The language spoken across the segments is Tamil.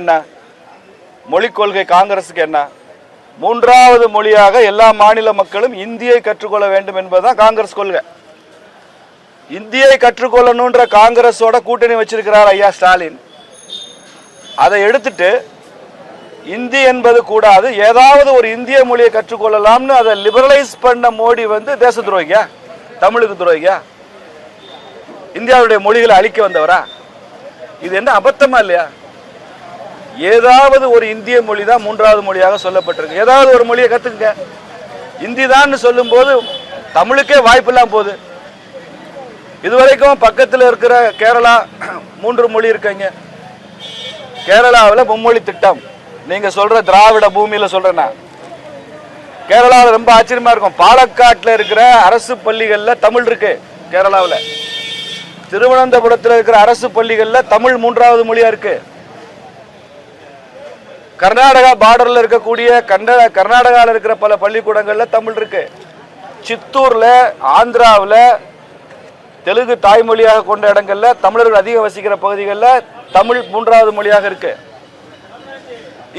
என்ன? மொழிக் கொள்கை காங்கிரஸுக்கு என்ன? மூன்றாவது மொழியாக எல்லா மாநில மக்களும் இந்தியை கற்றுக்கொள்ள வேண்டும் என்பதுதான் காங்கிரஸ் கொள்கை. இந்தியை கற்றுக்கொள்ளணுன்ற காங்கிரஸோட கூட்டணி வச்சிருக்கிறார் ஐயா ஸ்டாலின். அதை எடுத்துட்டு இந்தி என்பது கூடாது ஏதாவது ஒரு இந்திய மொழியை கற்றுக்கொள்ளலாம்னு அதை லிபரலைஸ் பண்ண மோடி வந்து தேச துரோகியா? தமிழுக்கு துரோகியா? இந்தியாவுடைய மொழிகளை அழிக்க வந்தவரா? இது என்ன அபத்தமா இல்லையா? ஏதாவது ஒரு இந்திய மொழி தான் மூன்றாவது மொழியாக சொல்லப்பட்டிருக்கு. ஏதாவது ஒரு மொழியை கற்றுக்குங்க இந்தி தான் சொல்லும்போது தமிழுக்கே வாய்ப்பெல்லாம் போகுது. இதுவரைக்கும் பக்கத்தில் இருக்கிற கேரளா மூன்று மொழி இருக்கீங்க. கேரளாவில் மும்மொழி திட்டம். நீங்கள் சொல்கிற திராவிட பூமியில் சொல்கிறேன்னா கேரளாவில் ரொம்ப ஆச்சரியமாக இருக்கும். பாலக்காட்டில் இருக்கிற அரசு பள்ளிகளில் தமிழ் இருக்கு கேரளாவில். திருவனந்தபுரத்தில் இருக்கிற அரசு பள்ளிகளில் தமிழ் மூன்றாவது மொழியாக இருக்குது கர்நாடகா பார்டரில் இருக்கக்கூடிய கண்ட கர்நாடகாவில் இருக்கிற பல பள்ளிக்கூடங்களில் தமிழ் இருக்கு. சித்தூரில் ஆந்திராவில் தெலுங்கு தாய்மொழியாக கொண்ட இடங்களில் தமிழர்கள் அதிகம் வசிக்கிற பகுதிகளில் தமிழ் மூன்றாவது மொழியாக இருக்கு.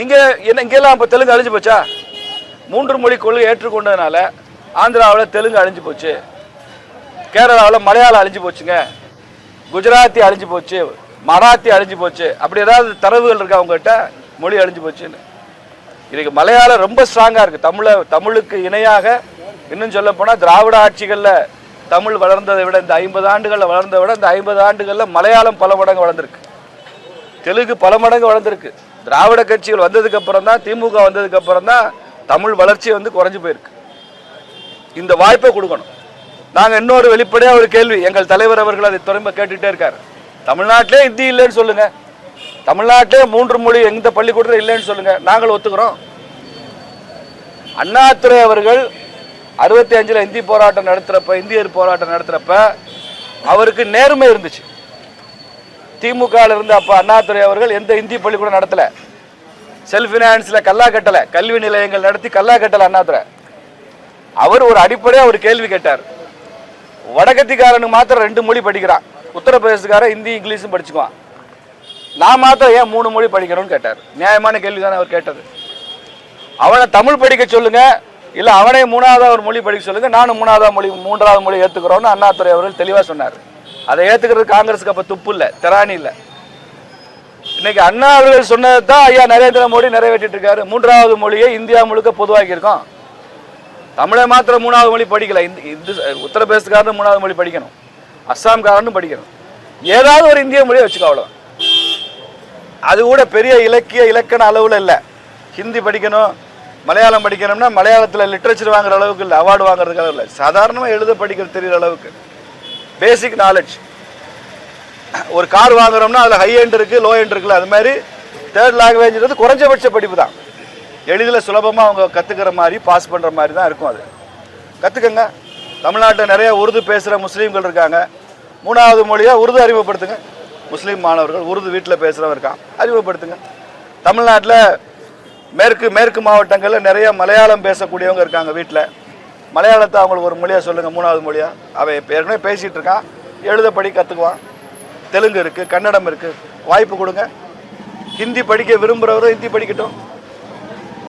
இங்கே என்ன இங்கெல்லாம் இப்போ தெலுங்கு அழிஞ்சு போச்சா? மூன்று மொழி கொள்கை ஏற்றுக்கொண்டதுனால ஆந்திராவில் தெலுங்கு அழிஞ்சு போச்சு. கேரளாவில் மலையாளம் அழிஞ்சு போச்சுங்க. குஜராத்தி அழிஞ்சு போச்சு. மராத்தி அழிஞ்சு போச்சு. அப்படி ஏதாவது தரவுகள் இருக்கா உங்ககிட்ட? மொழி அழிஞ்சு போச்சுன்னு. இன்னைக்கு மலையாளம் ரொம்ப ஸ்ட்ராங்காக இருக்குது தமிழை தமிழுக்கு இணையாக இன்னும் சொல்ல போனால் திராவிட ஆட்சிகளில் தமிழ் வளர்ந்ததை விட இந்த ஐம்பது ஆண்டுகளில் வளர்ந்ததை விட இந்த ஐம்பது ஆண்டுகளில் மலையாளம் பல மடங்கு வளர்ந்துருக்கு. தெலுங்கு பல மடங்கு வளர்ந்துருக்கு. திராவிட கட்சிகள் வந்ததுக்கு அப்புறம் தான் திமுக வந்ததுக்கு அப்புறம் தான் தமிழ் வளர்ச்சி வந்து குறைஞ்சு போயிருக்கு. இந்த வாய்ப்பை கொடுக்கணும். நாங்கள் இன்னொரு வெளிப்படையாக ஒரு கேள்வி எங்கள் தலைவர் அவர்கள் அதை திரும்ப கேட்டுகிட்டே இருக்கார். தமிழ்நாட்டிலே ஹிந்தி இல்லைன்னு சொல்லுங்கள் தமிழ்நாட்டிலே மூன்று மொழி எந்த பள்ளிக்கூடத்தில் இல்லைன்னு சொல்லுங்க. நாங்கள் ஒத்துக்கிறோம். அண்ணாதுரை அவர்கள் அறுபத்தி அஞ்சில் இந்தி போராட்டம் நடத்துகிறப்ப இந்தியர் போராட்டம் நடத்துகிறப்ப அவருக்கு நேர்மை இருந்துச்சு. திமுகவில் இருந்த அப்போ அண்ணாதுரை அவர்கள் எந்த இந்தி பள்ளிக்கூடம் நடத்தலை. செல்ஃப் ஃபினான்ஸில் கல்லா கட்டலை. கல்வி நிலையங்கள் நடத்தி கல்லா கட்டலை அண்ணாத்துறை அவர் ஒரு அடிப்படையாக ஒரு கேள்வி கேட்டார். வடகத்திக்காரனுக்கு மாத்திரம் ரெண்டு மொழி படிக்கிறான். உத்தரப்பிரதேசக்காரன் ஹிந்தி இங்கிலீஷும் படிச்சுக்குவான். நான் மாத்திரம் ஏன் மூணு மொழி படிக்கணும்னு கேட்டார். நியாயமான கேள்வி தானே அவர் கேட்டது. அவனை தமிழ் படிக்க சொல்லுங்க இல்லை அவனே மூணாவது ஒரு மொழி படிக்க சொல்லுங்க நானும் மூணாவது மொழி மூன்றாவது மொழி ஏற்றுக்கிறோன்னு அண்ணாதுரை அவர்கள் தெளிவாக சொன்னார். அதை ஏற்றுக்கிறது காங்கிரஸுக்கு அப்போ துப்பு இல்லை திராணி இல்லை. இன்னைக்கு அண்ணா அவர்கள் சொன்னது தான் ஐயா நரேந்திர மோடி நிறைவேற்றிட்டு இருக்காரு. மூன்றாவது மொழியை இந்தியா முழுக்க பொதுவாக்கியிருக்கோம். தமிழை மாத்திரம் மூணாவது மொழி படிக்கல. இந்த இந்து உத்தரப்பிரதேசக்காரனும் மூணாவது மொழி படிக்கணும். அஸ்ஸாம்காரனும் படிக்கணும். ஏதாவது ஒரு இந்திய மொழியை வச்சுக்கோ அவ்வளோ அது கூட பெரிய இலக்கிய இலக்கண அளவில் இல்லை. ஹிந்தி படிக்கணும் மலையாளம் படிக்கணும்னா மலையாளத்தில் லிட்ரேச்சர் வாங்குற அளவுக்கு இல்லை அவார்டு வாங்குறதுக்கு அளவு இல்லை. சாதாரணமாக எழுத படிக்கிறது தெரிகிற அளவுக்கு. பேசிக் நாலேஜ் ஒரு கார் வாங்குறோம்னா அதில் ஹை எண்ட் இருக்குது லோ எண்ட் இருக்குல்ல அது மாதிரி தேர்ட் லாங்குவேஜ்ன்றது குறைஞ்சபட்ச படிப்பு தான். எளிதில் சுலபமாக அவங்க கற்றுக்கிற மாதிரி பாஸ் பண்ணுற மாதிரி தான் இருக்கும் அது. கற்றுக்கங்க தமிழ்நாட்டில் நிறைய உருது பேசுகிற முஸ்லீம்கள் இருக்காங்க. மூணாவது மொழியாக உருது அறிமுகப்படுத்துங்க. முஸ்லீம் மாணவர்கள் உருது வீட்டில் பேசுகிறவன் இருக்கான். அறிமுகப்படுத்துங்க. தமிழ்நாட்டில் மேற்கு மேற்கு மாவட்டங்களில் நிறைய மலையாளம் பேசக்கூடியவங்க இருக்காங்க வீட்டில். மலையாளத்தை அவங்களுக்கு ஒரு மொழியாக சொல்லுங்கள் மூணாவது மொழியாக அவன் ஏற்கனவே பேசிகிட்டு இருக்கான் எழுதப்படி கற்றுக்குவான் தெலுங்கு இருக்குது கன்னடம் இருக்குது வாய்ப்பு கொடுங்க. ஹிந்தி படிக்க விரும்புகிறவரும் ஹிந்தி படிக்கட்டும்.